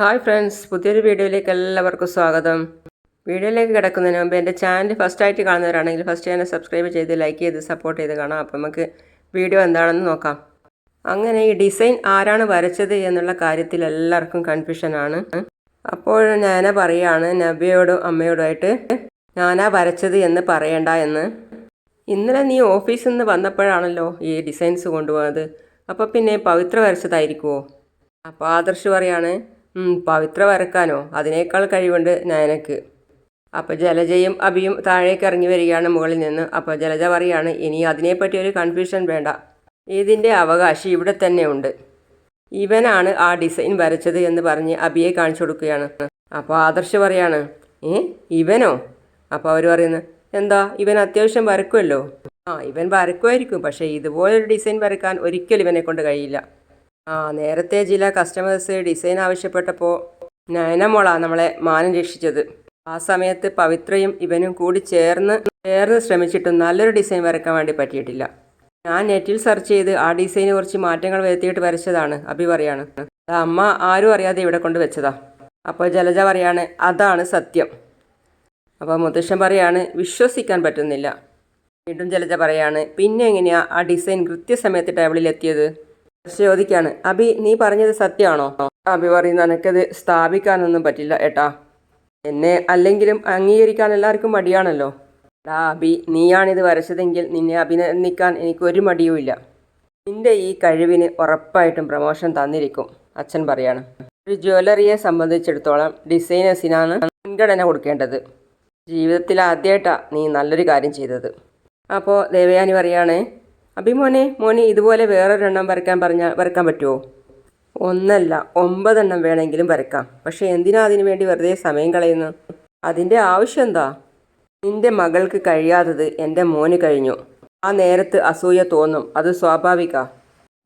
Hi friends പുതിയൊരു വീഡിയോയിലേക്ക് എല്ലാവർക്കും സ്വാഗതം. വീഡിയോയിലേക്ക് കിടക്കുന്നതിന് മുമ്പ് എന്റെ ചാനൽ ഫസ്റ്റായിട്ട് കാണുന്നവരാണെങ്കിൽ ഫസ്റ്റ് ചാനൽ സബ്സ്ക്രൈബ് ചെയ്ത് ലൈക്ക് ചെയ്ത് സപ്പോർട്ട് ചെയ്ത് കാണാം. അപ്പോൾ നമുക്ക് വീഡിയോ എന്താണെന്ന് നോക്കാം. അങ്ങനെ ഈ ഡിസൈൻ ആരാണ് വരച്ചത് എന്നുള്ള കാര്യത്തിൽ എല്ലാവർക്കും കൺഫ്യൂഷനാണ് അപ്പോൾ ഞാന പറയാണ് നബിയോടും അമ്മയോടുമായിട്ട് ഞാനാ വരച്ചത് എന്ന് പറയണ്ട എന്ന്. ഇന്നലെ നീ ഓഫീസിൽ നിന്ന് വന്നപ്പോഴാണല്ലോ ഈ ഡിസൈൻസ് കൊണ്ടുപോകുന്നത് അപ്പോൾ പിന്നെ പവിത്ര വരച്ചതായിരിക്കുമോ അപ്പോൾ ആദർശ് പറയാണ് "ഉം, പവിത്ര വരക്കാനോ? അതിനേക്കാൾ കഴിവുണ്ട് നയനക്ക്. അപ്പോൾ ജലജയും അഭിയും താഴേക്ക് ഇറങ്ങി വരികയാണ് മുകളിൽ നിന്ന്. അപ്പോൾ ജലജ പറയാണ് ഇനി അതിനെപ്പറ്റി ഒരു കൺഫ്യൂഷൻ വേണ്ട. ഇതിന്റെ അവകാശി ഇവിടെ തന്നെ ഉണ്ട്. ഇവനാണ് ആ ഡിസൈൻ വരച്ചത് എന്ന് പറഞ്ഞ് അബിയെ കാണിച്ചു കൊടുക്കുകയാണ്. അപ്പോൾ ആദർശ് പറയാണ് ഏ ഇവനോ? അപ്പോൾ അവർ പറയുന്നത് എന്താ ഇവൻ അത്യാവശ്യം വരക്കുമല്ലോ ആ ഇവൻ വരക്കുമായിരിക്കും പക്ഷേ ഇതുപോലൊരു ഡിസൈൻ വരക്കാൻ ഒരിക്കലും ഇവനെ കൊണ്ട് കഴിയില്ല. ആ നേരത്തെ ചില കസ്റ്റമേഴ്സ് ഡിസൈൻ ആവശ്യപ്പെട്ടപ്പോൾ നയനമോള നമ്മളെ മാനം രക്ഷിച്ചത്. ആ സമയത്ത് പവിത്രയും ഇവനും കൂടി ചേർന്ന് ചേർന്ന് ശ്രമിച്ചിട്ടും നല്ലൊരു ഡിസൈൻ വരക്കാൻ വേണ്ടി പറ്റിയിട്ടില്ല. ഞാൻ നെറ്റിൽ സെർച്ച് ചെയ്ത് ആ ഡിസൈന് കുറച്ച് മാറ്റങ്ങൾ വരുത്തിയിട്ട് വരച്ചതാണ് അഭി പറയാണ്. അത് അമ്മ ആരും അറിയാതെ ഇവിടെ കൊണ്ട് വെച്ചതാ. അപ്പോൾ ജലജ പറയാണ് അതാണ് സത്യം. അപ്പോൾ മുത്തശ്ശൻ പറയാണ് വിശ്വസിക്കാൻ പറ്റുന്നില്ല. വീണ്ടും ജലജ പറയാണ് പിന്നെ എങ്ങനെയാ ആ ഡിസൈൻ കൃത്യസമയത്ത് ടേബിളിൽ എത്തിയത്? ചോദിക്കാണ്. അബി നീ പറഞ്ഞത് സത്യമാണോ? അബി പറയുന്ന എനിക്കത് സ്ഥാപിക്കാനൊന്നും പറ്റില്ല ഏട്ടാ. എന്നെ അല്ലെങ്കിലും അംഗീകരിക്കാൻ എല്ലാവർക്കും മടിയാണല്ലോ. ഡാ അബി നീയാണിത് വരച്ചതെങ്കിൽ നിന്നെ അഭിനന്ദിക്കാൻ എനിക്കൊരു മടിയുമില്ല നിന്റെ ഈ കഴിവിന് ഉറപ്പായിട്ടും പ്രമോഷൻ തന്നിരിക്കും അച്ഛൻ പറയാണ്. ഒരു ജ്വല്ലറിയെ സംബന്ധിച്ചിടത്തോളം ഡിസൈനേഴ്സിനാണ് മുൻഗണന കൊടുക്കേണ്ടത്. ജീവിതത്തിൽ ആദ്യമായിട്ടാണ് നീ നല്ലൊരു കാര്യം ചെയ്തത്. അപ്പോൾ ദേവയാനി പറയാണ് അഭിമോനെ മോനെ ഇതുപോലെ വേറൊരെണ്ണം വരയ്ക്കാൻ പറഞ്ഞാൽ വരയ്ക്കാൻ പറ്റുമോ ഒന്നല്ല ഒമ്പതെണ്ണം വേണമെങ്കിലും വരയ്ക്കാം. പക്ഷേ എന്തിനാ അതിനു വേണ്ടി വെറുതെ സമയം കളയുന്നു? അതിന്റെ ആവശ്യം എന്താ? നിന്റെ മകൾക്ക് കഴിയാത്തത് എന്റെ മോന് കഴിഞ്ഞു. ആ നേരത്ത് അസൂയ തോന്നും. അത് സ്വാഭാവിക.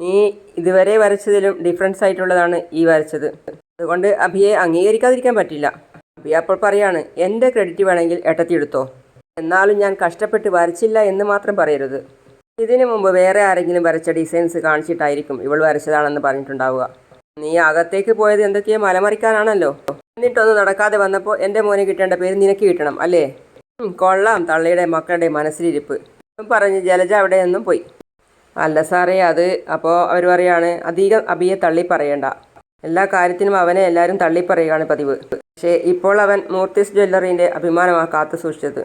നീ ഇതുവരെ വരച്ചതിലും ഡിഫറൻസ് ആയിട്ടുള്ളതാണ് ഈ വരച്ചത്. അതുകൊണ്ട് അഭിയെ അംഗീകരിക്കാതിരിക്കാൻ പറ്റില്ല. അഭി അപ്പോൾ പറയാണ് എന്റെ ക്രെഡിറ്റ് വേണമെങ്കിൽ എട്ടത്തിയെടുത്തോ എന്നാലും ഞാൻ കഷ്ടപ്പെട്ട് വരച്ചില്ല എന്ന് മാത്രം പറയരുത്. ഇതിനു മുമ്പ് വേറെ ആരെങ്കിലും വരച്ച ഡിസൈൻസ് കാണിച്ചിട്ടായിരിക്കും ഇവൾ വരച്ചതാണെന്ന് പറഞ്ഞിട്ടുണ്ടാവുക. നീ അകത്തേക്ക് പോയത് എന്തൊക്കെയോ മലമറിക്കാനാണല്ലോ. എന്നിട്ടൊന്നും നടക്കാതെ വന്നപ്പോൾ എന്റെ മോനെ കിട്ടേണ്ട പേര് നിനക്ക് കിട്ടണം അല്ലേ? കൊള്ളാം തള്ളിയുടെ മക്കളുടെ മനസ്സിലിരിപ്പ്. പറഞ്ഞ് ജലജ അവിടെ നിന്നും പോയി. അല്ല സാറേ അത് അപ്പോൾ അവർ പറയാണ് അധികം അബിയെ തള്ളി പറയണ്ട. എല്ലാ കാര്യത്തിനും അവനെ എല്ലാവരും തള്ളി പറയുകയാണ് പതിവ്. പക്ഷേ ഇപ്പോൾ അവൻ മൂർത്തിസ് ജ്വല്ലറിന്റെ അഭിമാനമാണ് കാത്തു സൂക്ഷിച്ചത്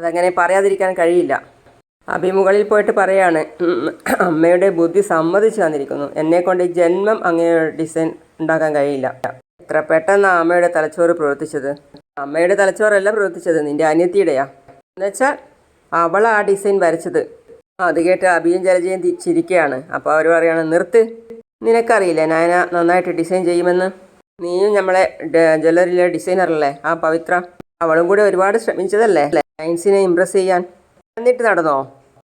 അതങ്ങനെ പറയാതിരിക്കാൻ കഴിയില്ല. അഭിമുകളിൽ പോയിട്ട് പറയാണ് അമ്മയുടെ ബുദ്ധി സമ്മതിച്ചു തന്നിരിക്കുന്നു. എന്നെ കൊണ്ട് ജന്മം അങ്ങനെ ഒരു ഡിസൈൻ ഉണ്ടാക്കാൻ കഴിയില്ല. എത്ര പെട്ടെന്നാണ് അമ്മയുടെ തലച്ചോറ് പ്രവർത്തിച്ചത്? അമ്മയുടെ തലച്ചോറല്ല പ്രവർത്തിച്ചത് നിന്റെ അനിയത്തിയുടെയാ. എന്നുവെച്ചാൽ അവൾ ആ ഡിസൈൻ വരച്ചത്. അത് കേട്ട് അഭിയും ജലജയും ചിരിക്കുകയാണ് അപ്പോൾ അവർ പറയാണ് നിർത്ത്. നിനക്കറിയില്ല നയന നന്നായിട്ട് ഡിസൈൻ ചെയ്യുമെന്ന്? നീയും നമ്മളെ ജ്വല്ലറിയിലെ ഡിസൈനറല്ലേ ആ പവിത്ര. അവളും കൂടെ ഒരുപാട് ശ്രമിച്ചതല്ലേ? ലൈൻസിനെ ഇമ്പ്രസ് ചെയ്യാൻ. എന്നിട്ട് നടന്നോ?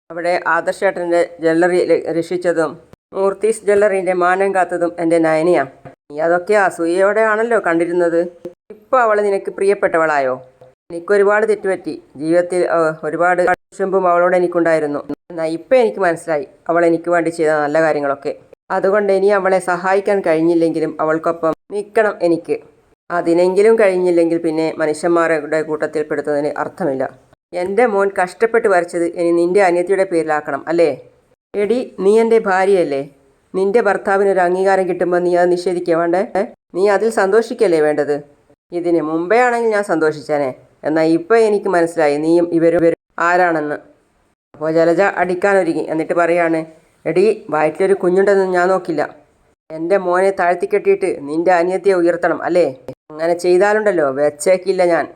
അവിടെ ആദർശേട്ടന്റെ ജ്വല്ലറി രക്ഷിച്ചതും മൂർത്തീസ് ജ്വല്ലറിന്റെ മാനം കാത്തതും എന്റെ നയനിയാണ് നീ അതൊക്കെ അസൂയയോടെ ആണല്ലോ കണ്ടിരുന്നത്. ഇപ്പോൾ അവൾ നിനക്ക് പ്രിയപ്പെട്ടവളായോ? എനിക്ക് ഒരുപാട് തെറ്റുപറ്റി. ജീവിതത്തിൽ ഒരുപാട് കുശുമ്പും അവളോട് എനിക്കുണ്ടായിരുന്നു. എന്നാൽ ഇപ്പം എനിക്ക് മനസ്സിലായി അവൾ എനിക്ക് വേണ്ടി ചെയ്ത നല്ല കാര്യങ്ങളൊക്കെ. അതുകൊണ്ട് ഇനി അവളെ സഹായിക്കാൻ കഴിഞ്ഞില്ലെങ്കിലും അവൾക്കൊപ്പം നിൽക്കണം എനിക്ക്. അതിനെങ്കിലും കഴിഞ്ഞില്ലെങ്കിൽ പിന്നെ മനുഷ്യന്മാരുടെ കൂട്ടത്തിൽ പെടുത്തുന്നതിന് അർത്ഥമില്ല. എന്റെ മോൻ കഷ്ടപ്പെട്ട് വരച്ചത് ഇനി നിന്റെ അനിയത്തിയുടെ പേരിലാക്കണം അല്ലേ? എടി നീ എന്റെ ഭാര്യയല്ലേ? നിന്റെ ഭർത്താവിന് ഒരു അംഗീകാരം കിട്ടുമ്പോൾ നീ അത് നിഷേധിക്കുക വേണ്ടേ? നീ അതിൽ സന്തോഷിക്കല്ലേ വേണ്ടത്? ഇതിന് മുമ്പേ ആണെങ്കിൽ ഞാൻ സന്തോഷിച്ചേനെ. എന്നാൽ ഇപ്പം എനിക്ക് മനസ്സിലായി നീയും ഇവരും ഇവരും ആരാണെന്ന്. അപ്പോൾ ജലജ അടിക്കാനൊരുങ്ങി. എന്നിട്ട് പറയാണ് എടി വയറ്റിലൊരു കുഞ്ഞുണ്ടെന്ന് ഞാൻ നോക്കില്ല. എന്റെ മോനെ താഴ്ത്തിക്കെട്ടിയിട്ട് നിന്റെ അനിയത്തിയെ ഉയർത്തണം അല്ലേ? അങ്ങനെ ചെയ്താലുണ്ടല്ലോ വെച്ചേക്കില്ല ഞാൻ.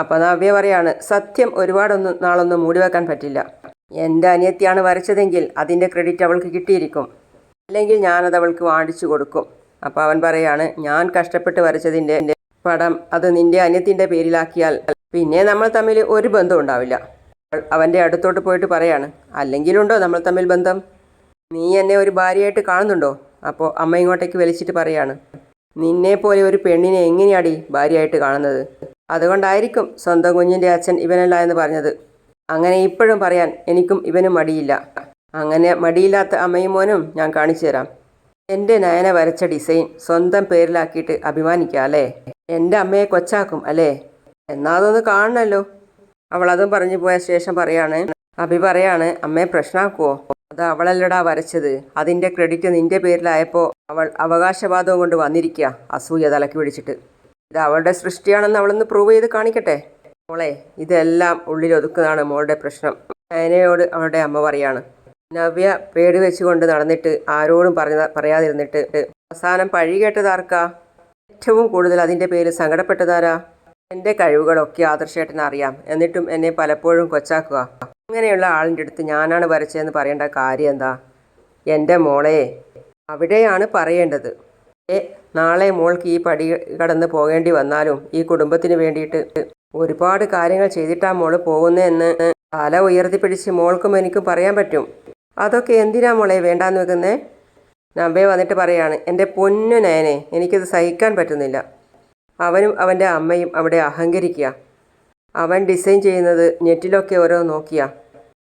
അപ്പം നവ്യ പറയാണ് സത്യം ഒരുപാടൊന്നും നാളൊന്നും മൂടി വെക്കാൻ പറ്റില്ല. എന്റെ അനിയത്തിയാണ് വരച്ചതെങ്കിൽ അതിന്റെ ക്രെഡിറ്റ് അവൾക്ക് കിട്ടിയിരിക്കും. അല്ലെങ്കിൽ ഞാനത് അവൾക്ക് വാടിച്ചു കൊടുക്കും. അപ്പോൾ അവൻ പറയാണ് ഞാൻ കഷ്ടപ്പെട്ട് വരച്ചതിന്റെ പടം അത് നിന്റെ അനിയത്തിന്റെ പേരിലാക്കിയാൽ പിന്നെ നമ്മൾ തമ്മിൽ ഒരു ബന്ധം ഉണ്ടാവില്ല. അവന്റെ അടുത്തോട്ട് പോയിട്ട് പറയാണ് അല്ലെങ്കിലുണ്ടോ നമ്മൾ തമ്മിൽ ബന്ധം? നീ എന്നെ ഒരു ഭാര്യയായിട്ട് കാണുന്നുണ്ടോ? അപ്പോൾ അമ്മ ഇങ്ങോട്ടേക്ക് വലിച്ചിട്ട് പറയാണ് നിന്നെ പോലെ ഒരു പെണ്ണിനെ എങ്ങനെയാടി ഭാര്യയായിട്ട് കാണുന്നത്? അതുകൊണ്ടായിരിക്കും സ്വന്തം കുഞ്ഞിന്റെ അച്ഛൻ ഇവനല്ല എന്ന് പറഞ്ഞത്. അങ്ങനെ ഇപ്പോഴും പറയാൻ എനിക്കും ഇവനും മടിയില്ല. അങ്ങനെ മടിയില്ലാത്ത അമ്മയും മോനും ഞാൻ കാണിച്ചു തരാം. എന്റെ നയന വരച്ച ഡിസൈൻ സ്വന്തം പേരിലാക്കിയിട്ട് അഭിമാനിക്കാം അല്ലേ? എന്റെ അമ്മയെ കൊച്ചാക്കും അല്ലേ? എന്നാ അതൊന്ന് കാണണല്ലോ. അവൾ അതും പറഞ്ഞു പോയ ശേഷം പറയാണ് അഭി പറയാണ് അമ്മയെ പ്രശ്നമാക്കുവോ അത് അവളല്ലടാ വരച്ചത്. അതിന്റെ ക്രെഡിറ്റ് നിന്റെ പേരിലായപ്പോൾ അവൾ അവകാശവാദവും കൊണ്ട് വന്നിരിക്കുക. അസൂയ തലക്ക് പിടിച്ചിട്ട്. ഇത് അവളുടെ സൃഷ്ടിയാണെന്ന് അവളൊന്ന് പ്രൂവ് ചെയ്ത് കാണിക്കട്ടെ? മോളെ ഇതെല്ലാം ഉള്ളിലൊതുക്കുന്നതാണ് മോളുടെ പ്രശ്നം. നയനയോട് അവളുടെ അമ്മ പറയാണ്. നവ്യ പേടി വെച്ചുകൊണ്ട് നടന്നിട്ട് ആരോടും പറഞ്ഞ പറയാതിരുന്നിട്ട് അവസാനം പഴി കേട്ടതാർക്കാ ഏറ്റവും കൂടുതൽ അതിന്റെ പേര് സങ്കടപ്പെട്ടതാരാ എന്റെ കഴിവുകളൊക്കെ ആദർശേട്ടൻ അറിയാം. എന്നിട്ടും എന്നെ പലപ്പോഴും കൊച്ചാക്കുക. അങ്ങനെയുള്ള ആളിന്റെ അടുത്ത് ഞാനാണ് വരച്ചതെന്ന് പറയേണ്ട കാര്യം എന്താ? എന്റെ മോളെ അവിടെയാണ് പറയേണ്ടത്. നാളെ മോൾക്ക് ഈ പടി കടന്ന് പോകേണ്ടി വന്നാലും ഈ കുടുംബത്തിന് വേണ്ടിയിട്ട് ഒരുപാട് കാര്യങ്ങൾ ചെയ്തിട്ടാ മോൾ പോകുന്നതെന്ന് തല ഉയർത്തിപ്പിടിച്ച് മോൾക്കും എനിക്കും പറയാൻ പറ്റും. അതൊക്കെ എന്തിനാ മോളെ വേണ്ടാന്ന് വെക്കുന്നേ? നമ്പേ വന്നിട്ട് പറയാണ് എന്റെ പൊന്നു നയനെ എനിക്കത് സഹിക്കാൻ പറ്റുന്നില്ല. അവനും അവന്റെ അമ്മയും അവിടെ അഹങ്കരിക്കുക. അവൻ ഡിസൈൻ ചെയ്യുന്നത് നെറ്റിലൊക്കെ ഓരോ നോക്കിയാ.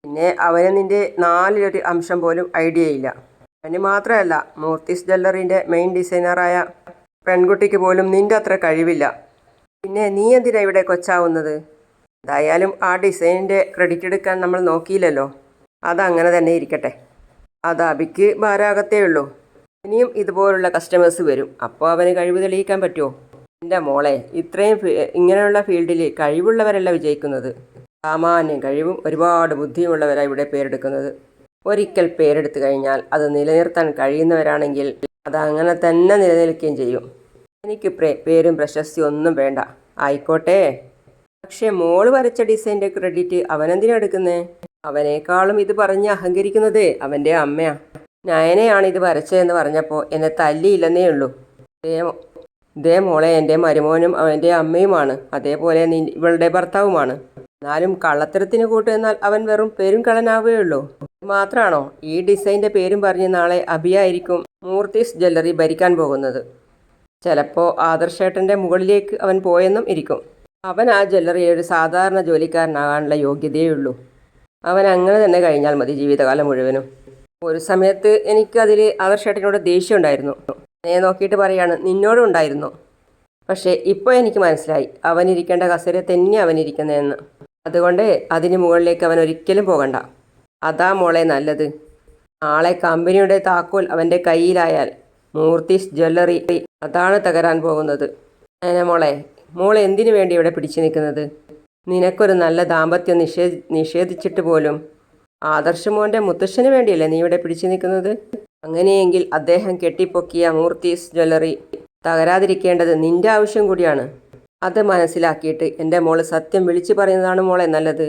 പിന്നെ അവന് നിന്റെ നാലിലൊരു അംശം പോലും ഐഡിയ ഇല്ല. അവന് മാത്രമല്ല മൂർത്തിസ് ജ്വല്ലറിന്റെ മെയിൻ ഡിസൈനറായ പെൺകുട്ടിക്ക് പോലും നിന്റെ അത്ര കഴിവില്ല. പിന്നെ നീ എന്തിനാ ഇവിടെ കൊച്ചാവുന്നത്? എന്തായാലും ആ ഡിസൈനിന്റെ ക്രെഡിറ്റ് എടുക്കാൻ നമ്മൾ നോക്കിയില്ലല്ലോ. അതങ്ങനെ തന്നെ ഇരിക്കട്ടെ. അത് അബിക്ക് ഭാരാകത്തേ ഉള്ളൂ. ഇനിയും ഇതുപോലുള്ള കസ്റ്റമേഴ്സ് വരും. അപ്പോൾ അവന് കഴിവ് തെളിയിക്കാൻ പറ്റുമോ? എന്റെ മോളെ ഇത്രയും ഇങ്ങനെയുള്ള ഫീൽഡിൽ കഴിവുള്ളവരല്ല വിജയിക്കുന്നത്. സാമാന്യം കഴിവും ഒരുപാട് ബുദ്ധിയുമുള്ളവരാണ് ഇവിടെ പേരെടുക്കുന്നത്. ഒരിക്കൽ പേരെടുത്തു കഴിഞ്ഞാൽ അത് നിലനിർത്താൻ കഴിയുന്നവരാണെങ്കിൽ അത് അങ്ങനെ തന്നെ നിലനിൽക്കുകയും ചെയ്യും. എനിക്ക് പ്രേ പേരും പ്രശസ്തി ഒന്നും വേണ്ട. ആയിക്കോട്ടെ. പക്ഷേ മോൾ വരച്ച ഡിസൈന്റെ ക്രെഡിറ്റ് അവനെന്തിനാ എടുക്കുന്നേ? അവനേക്കാളും ഇത് പറഞ്ഞ് അഹങ്കരിക്കുന്നത് അവന്റെ അമ്മയാ. നയനയാണ് ഇത് വരച്ചതെന്ന് പറഞ്ഞപ്പോൾ എന്നെ തല്ലിയില്ലെന്നേ ഉള്ളൂ. ഇതേ മോളെ എന്റെ മരുമോനും അവന്റെ അമ്മയുമാണ്. അതേപോലെ ഇവളുടെ ഭർത്താവുമാണ്. എന്നാലും കള്ളത്തരത്തിന് കൂട്ടുന്നാൽ അവൻ വെറും പേരും കളനാവേ ഉള്ളൂ മാത്രമാണോ ഈ ഡിസൈന്റെ പേരും പറഞ്ഞ് നാളെ അഭിയായിരിക്കും മൂർത്തീസ് ജ്വല്ലറി ഭരിക്കാൻ പോകുന്നത്? ചിലപ്പോൾ ആദർശേട്ടന്റെ മുകളിലേക്ക് അവൻ പോയെന്നും ഇരിക്കും. അവൻ ആ ജ്വല്ലറിയിൽ ഒരു സാധാരണ ജോലിക്കാരനാകാനുള്ള യോഗ്യതയേ ഉള്ളൂ അവൻ അങ്ങനെ തന്നെ കഴിഞ്ഞാൽ മതി ജീവിതകാലം മുഴുവനും. ഒരു സമയത്ത് എനിക്കതിൽ ആദർശേട്ടനോട് ദേഷ്യം ഉണ്ടായിരുന്നു എന്നെ നോക്കിയിട്ട് പറയാണ് നിന്നോടും ഉണ്ടായിരുന്നു. പക്ഷേ ഇപ്പോൾ എനിക്ക് മനസ്സിലായി. അവനിരിക്കേണ്ട കസേര തന്നെ അവനിരിക്കുന്നതെന്ന്. അതുകൊണ്ട് അതിന് മുകളിലേക്ക് അവൻ ഒരിക്കലും പോകണ്ട. അതാ മോളെ നല്ലത്. നാളെ കമ്പനിയുടെ താക്കോൽ അവന്റെ കയ്യിലായാൽ മൂർത്തിസ് ജ്വല്ലറി അതാണ് തകരാൻ പോകുന്നത്. അങ്ങനെ മോളെ മോൾ എന്തിനു വേണ്ടി ഇവിടെ പിടിച്ചു നിൽക്കുന്നത്? നിനക്കൊരു നല്ല ദാമ്പത്യം നിഷേ നിഷേധിച്ചിട്ട് പോലും ആദർശമോന്റെ മുത്തശ്ശന് വേണ്ടിയല്ലേ നീ ഇവിടെ പിടിച്ചു നിൽക്കുന്നത്? അങ്ങനെയെങ്കിൽ അദ്ദേഹം കെട്ടിപ്പൊക്കിയ മൂർത്തീസ് ജ്വല്ലറി തകരാതിരിക്കേണ്ടത് നിന്റെ ആവശ്യം കൂടിയാണ്. അത് മനസ്സിലാക്കിയിട്ട് എന്റെ മോൾ സത്യം വിളിച്ചു പറയുന്നതാണ് മോളെ നല്ലത്.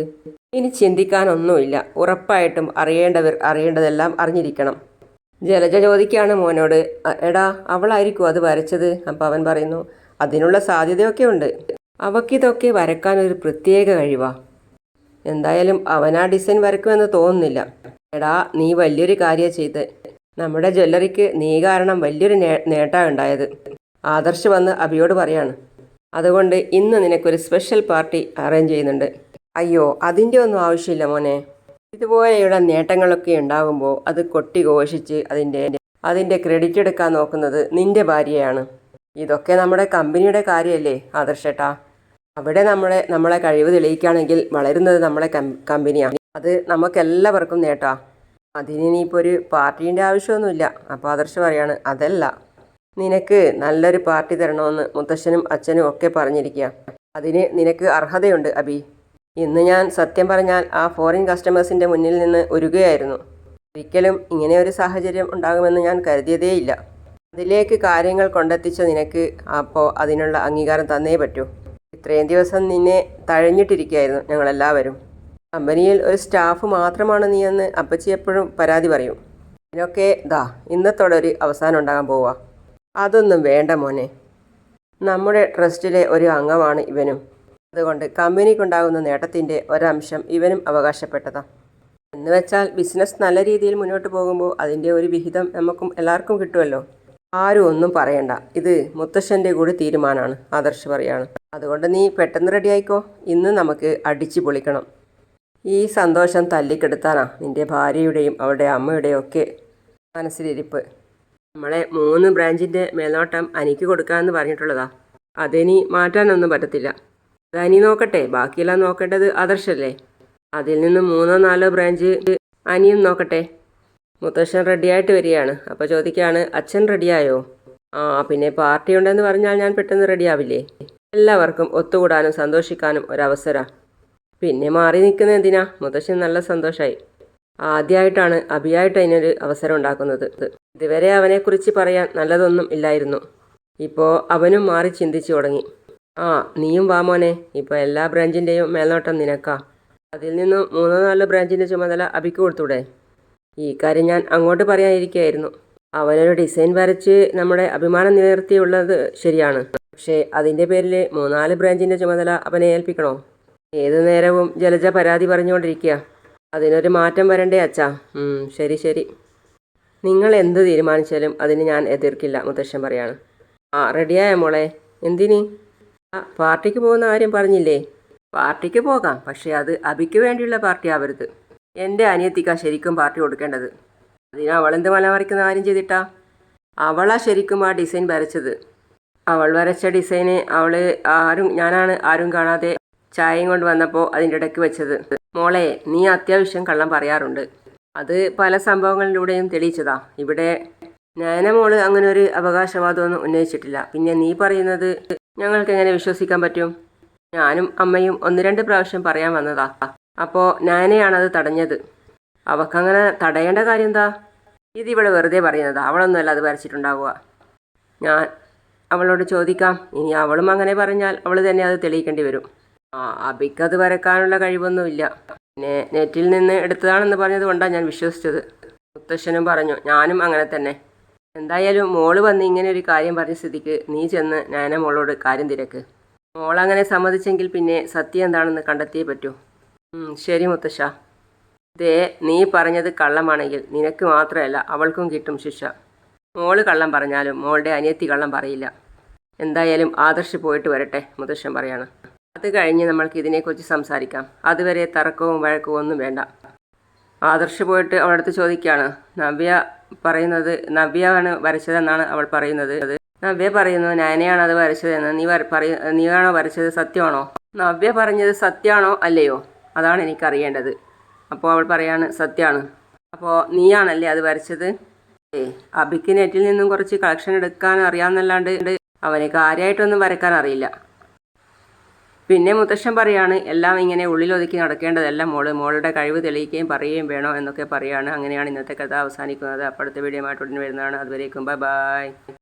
ഇനി ചിന്തിക്കാനൊന്നുമില്ല. ഉറപ്പായിട്ടും അറിയേണ്ടവർ അറിയേണ്ടതെല്ലാം അറിഞ്ഞിരിക്കണം. ജലജ ചോദിക്കുകയാണ് മോനോട് എടാ അവളായിരിക്കും അത് വരച്ചത്? അപ്പം അവൻ പറയുന്നു അതിനുള്ള സാധ്യതയൊക്കെ ഉണ്ട്. അവക്കിതൊക്കെ വരക്കാൻ ഒരു പ്രത്യേക കഴിവാ. എന്തായാലും അവൻ ആ ഡിസൈൻ വരക്കുമെന്ന് തോന്നുന്നില്ല. എടാ നീ വലിയൊരു കാര്യം ചെയ്ത്. നമ്മുടെ ജ്വല്ലറിക്ക് നീ കാരണം വലിയൊരു നേ നേട്ടമാണ് ഉണ്ടായത്. ആദർശ് വന്ന് അബിയോട് പറയാണ് അതുകൊണ്ട് ഇന്ന് നിനക്കൊരു സ്പെഷ്യൽ പാർട്ടി അറേഞ്ച് ചെയ്യുന്നുണ്ട്. അയ്യോ അതിന്റെ ഒന്നും ആവശ്യമില്ല മോനെ. ഇതുപോലെയുള്ള നേട്ടങ്ങളൊക്കെ ഉണ്ടാകുമ്പോൾ അത് കൊട്ടി ഘോഷിച്ച് അതിന്റെ അതിന്റെ ക്രെഡിറ്റ് എടുക്കാൻ നോക്കുന്നത് നിന്റെ ഭാര്യയാണ്. ഇതൊക്കെ നമ്മുടെ കമ്പനിയുടെ കാര്യമല്ലേ ആദർശേട്ടാ? അവിടെ നമ്മളെ നമ്മളെ കഴിവ് തെളിയിക്കുകയാണെങ്കിൽ വളരുന്നത് നമ്മളെ കമ്പനിയാണ്. അത് നമുക്കെല്ലാവർക്കും നേട്ടാ. അതിന് ഇനിയിപ്പോൾ ഒരു പാർട്ടീന്റെ ആവശ്യമൊന്നുമില്ല. അപ്പോൾ ആദർശ് പറയാണ് അതല്ല. നിനക്ക് നല്ലൊരു പാർട്ടി തരണമെന്ന് മുത്തശ്ശനും അച്ഛനും ഒക്കെ പറഞ്ഞിരിക്കുക അതിന് നിനക്ക് അർഹതയുണ്ട് അബി. ഇന്ന് ഞാൻ സത്യം പറഞ്ഞാൽ ആ ഫോറിൻ കസ്റ്റമേഴ്സിന്റെ മുന്നിൽ നിന്ന് ഒരുകയായിരുന്നു ഒരിക്കലും ഇങ്ങനെ ഒരു സാഹചര്യം ഉണ്ടാകുമെന്ന് ഞാൻ കരുതിയതേയില്ല. അതിലേക്ക് കാര്യങ്ങൾ കൊണ്ടെത്തിച്ച നിനക്ക് അപ്പോൾ അതിനുള്ള അംഗീകാരം തന്നേ പറ്റൂ. ഇത്രയും ദിവസം നിന്നെ തഴഞ്ഞിട്ടിരിക്കുകയായിരുന്നു ഞങ്ങളെല്ലാവരും. കമ്പനിയിൽ ഒരു സ്റ്റാഫ് മാത്രമാണ് നീയെന്ന് അപ്പച്ചി എപ്പോഴും പരാതി പറയും. ഇതിനൊക്കെ ദാ ഇന്നത്തോടെ ഒരു അവസാനം ഉണ്ടാകാൻ പോവുക അതൊന്നും വേണ്ട മോനെ. നമ്മുടെ ട്രസ്റ്റിലെ ഒരു അംഗമാണ് ഇവനും. അതുകൊണ്ട് കമ്പനിക്കുണ്ടാകുന്ന നേട്ടത്തിന്റെ ഒരംശം ഇവനും അവകാശപ്പെട്ടതാ. എന്ന് വെച്ചാൽ ബിസിനസ് നല്ല രീതിയിൽ മുന്നോട്ട് പോകുമ്പോൾ അതിന്റെ ഒരു വിഹിതം നമുക്കും എല്ലാവർക്കും കിട്ടുമല്ലോ. ആരും ഒന്നും പറയണ്ട. ഇത് മുത്തശ്ശന്റെ കൂടി തീരുമാനമാണ് ആദർശ് പറയാണ്. അതുകൊണ്ട് നീ പെട്ടെന്ന് റെഡിയായിക്കോ. ഇന്ന് നമുക്ക് അടിച്ചു പൊളിക്കണം. ഈ സന്തോഷം തല്ലിക്കെടുത്താനാ നിന്റെ ഭാര്യയുടെയും അവളുടെ അമ്മയുടെയും ഒക്കെ മനസ്സിലിരിപ്പ്. നമ്മളെ മൂന്ന് ബ്രാഞ്ചിന്റെ മേൽനോട്ടം അനിക്ക് കൊടുക്കാമെന്ന് പറഞ്ഞിട്ടുള്ളതാ. അതിനി മാറ്റാനൊന്നും പറ്റത്തില്ല. അതനി നോക്കട്ടെ ബാക്കിയെല്ലാം നോക്കേണ്ടത് ആദർശല്ലേ? അതിൽ നിന്ന് മൂന്നോ നാലോ ബ്രാഞ്ച് അനിയും നോക്കട്ടെ. മുത്തശ്ശൻ റെഡിയായിട്ട് വരികയാണ്. അപ്പോൾ ചോദിക്കുകയാണ് അച്ഛൻ റെഡിയായോ? ആ പിന്നെ പാർട്ടി ഉണ്ടെന്ന് പറഞ്ഞാൽ ഞാൻ പെട്ടെന്ന് റെഡിയാവില്ലേ? എല്ലാവർക്കും ഒത്തുകൂടാനും സന്തോഷിക്കാനും ഒരവസരം. പിന്നെ മാറി നിൽക്കുന്ന എന്തിനാ? മുത്തശ്ശൻ നല്ല സന്തോഷമായി ആദ്യമായിട്ടാണ് അഭിയായിട്ട് അതിനൊരു അവസരം ഉണ്ടാക്കുന്നത്. ഇതുവരെ അവനെക്കുറിച്ച് പറയാൻ നല്ലതൊന്നും ഇല്ലായിരുന്നു. ഇപ്പോൾ അവനും മാറി ചിന്തിച്ചു തുടങ്ങി. ആ നീയും വാ മോനെ. ഇപ്പോൾ എല്ലാ ബ്രാഞ്ചിന്റെയും മേൽനോട്ടം നിനക്കാ. അതിൽ നിന്നും മൂന്നോ നാലോ ബ്രാഞ്ചിന്റെ ചുമതല അഭിക്ക് കൊടുത്തൂടെ? ഈ കാര്യം ഞാൻ അങ്ങോട്ട് പറയാനിരിക്കുകയായിരുന്നു അവനൊരു ഡിസൈൻ വരച്ച് നമ്മുടെ അഭിമാനം നിലനിർത്തിയുള്ളത് ശരിയാണ്. പക്ഷേ അതിന്റെ പേരിൽ മൂന്നാൽ ബ്രാഞ്ചിന്റെ ചുമതല അവനെ ഏൽപ്പിക്കണോ? ഏതു നേരവും ജലജ പരാതി പറഞ്ഞുകൊണ്ടിരിക്കുക അതിനൊരു മാറ്റം വരണ്ടേ അച്ഛാ. ശരി ശരി. നിങ്ങൾ എന്ത് തീരുമാനിച്ചാലും അതിന് ഞാൻ എതിർക്കില്ല മുത്തശ്ശൻ പറയാണ്. ആ റെഡിയായ മോളെ? എന്തിനി? ആ പാർട്ടിക്ക് പോകുന്ന കാര്യം പറഞ്ഞില്ലേ? പാർട്ടിക്ക് പോകാം പക്ഷേ അത് അബിക്ക് വേണ്ടിയുള്ള പാർട്ടി ആവരുത് എന്റെ അനിയത്തിക്കാ ശരിക്കും പാർട്ടി കൊടുക്കേണ്ടത്. അതിന് അവളെന്ത് മല വരയ്ക്കുന്ന കാര്യം ചെയ്തിട്ടാ? അവളാ ശരിക്കും ആ ഡിസൈൻ വരച്ചത്. അവൾ വരച്ച ഡിസൈന് അവൾ ആരും ഞാനാണ് ആരും കാണാതെ ചായയും കൊണ്ട് വന്നപ്പോൾ അതിന്റെ ഇടയ്ക്ക് വെച്ചത്. മോളെ നീ അത്യാവശ്യം കള്ളം പറയാറുണ്ട്. അത് പല സംഭവങ്ങളിലൂടെയും തെളിയിച്ചതാ. ഇവിടെ നയനമോൾ അങ്ങനെ ഒരു അവകാശവാദമൊന്നും ഉന്നയിച്ചിട്ടില്ല. പിന്നെ നീ പറയുന്നത് ഞങ്ങൾക്ക് എങ്ങനെ വിശ്വസിക്കാൻ പറ്റും? ഞാനും അമ്മയും ഒന്ന് രണ്ട് പ്രാവശ്യം പറയാൻ വന്നതാ. അപ്പോൾ നയനയാണത് തടഞ്ഞത്. അവക്കങ്ങനെ തടയേണ്ട കാര്യം എന്താ ഇതിവിടെ വെറുതെ പറയുന്നതാ. അവളൊന്നുമല്ല അത് വരച്ചിട്ടുണ്ടാവുക. ഞാൻ അവളോട് ചോദിക്കാം. ഇനി അവളും അങ്ങനെ പറഞ്ഞാൽ അവൾ തന്നെ അത് തെളിയിക്കേണ്ടി വരും. ആ അബിക്കത് വരക്കാനുള്ള കഴിവൊന്നുമില്ല. പിന്നെ നെറ്റിൽ നിന്ന് എടുത്തതാണെന്ന് പറഞ്ഞത് കൊണ്ടാണ് ഞാൻ വിശ്വസിച്ചത്. മുത്തശ്ശനും പറഞ്ഞു ഞാനും അങ്ങനെ തന്നെ. എന്തായാലും മോൾ വന്ന് ഇങ്ങനെ ഒരു കാര്യം പറഞ്ഞ സ്ഥിതിക്ക് നീ ചെന്ന് ഞാന മോളോട് കാര്യം തിരക്ക്. മോളങ്ങനെ സമ്മതിച്ചെങ്കിൽ പിന്നെ സത്യം എന്താണെന്ന് കണ്ടെത്തിയേ പറ്റൂ. ശരി മുത്തശ്ശ. ദേ നീ പറഞ്ഞത് കള്ളമാണെങ്കിൽ നിനക്ക് മാത്രമല്ല അവൾക്കും കിട്ടും ശിക്ഷ. മോൾ കള്ളം പറഞ്ഞാലും മോളുടെ അനിയത്തി കള്ളം പറയില്ല. എന്തായാലും ആദർശ് പോയിട്ട് വരട്ടെ മുത്തശ്ശൻ പറയാണ്. അത് കഴിഞ്ഞ് നമ്മൾക്ക് ഇതിനെക്കുറിച്ച് സംസാരിക്കാം. അതുവരെ തർക്കവും വഴക്കവും ഒന്നും വേണ്ട. ആദർശ് പോയിട്ട് അവളടുത്ത് ചോദിക്കുകയാണ്. നവ്യ പറയുന്നത് നവ്യയാണ് വരച്ചതെന്നാണ് അവൾ പറയുന്നത്. നവ്യ പറയുന്നു നയനയാണ് അത് വരച്ചതെന്ന് നീ പറയ നീയാണോ വരച്ചത് സത്യമാണോ? നവ്യ പറഞ്ഞത് സത്യമാണോ അല്ലയോ? അതാണ് എനിക്കറിയേണ്ടത്. അപ്പോൾ അവൾ പറയാണ് സത്യമാണ്. അപ്പോൾ നീയാണല്ലേ അത് വരച്ചത്? ഏ അബിക്ക് നെറ്റിൽ നിന്നും കുറച്ച് കളക്ഷൻ എടുക്കാൻ അറിയാമെന്നല്ലാണ്ട് അവന് കാര്യമായിട്ടൊന്നും വരക്കാൻ അറിയില്ല. പിന്നെ മുത്തശ്ശൻ പറയാണ് എല്ലാം ഇങ്ങനെ ഉള്ളിലൊതുക്കി നടക്കേണ്ടതല്ല മോൾ. മോളുടെ കഴിവ് തെളിയിക്കുകയും പറയുകയും വേണോ എന്നൊക്കെ പറയാണ്. അങ്ങനെയാണ് ഇന്നത്തെ കഥ അവസാനിക്കുന്നത്. അപ്പോൾ അടുത്ത വീഡിയോ ആയിട്ട് വരുന്നതാണ്. അതുവരേക്കും. Bye bye.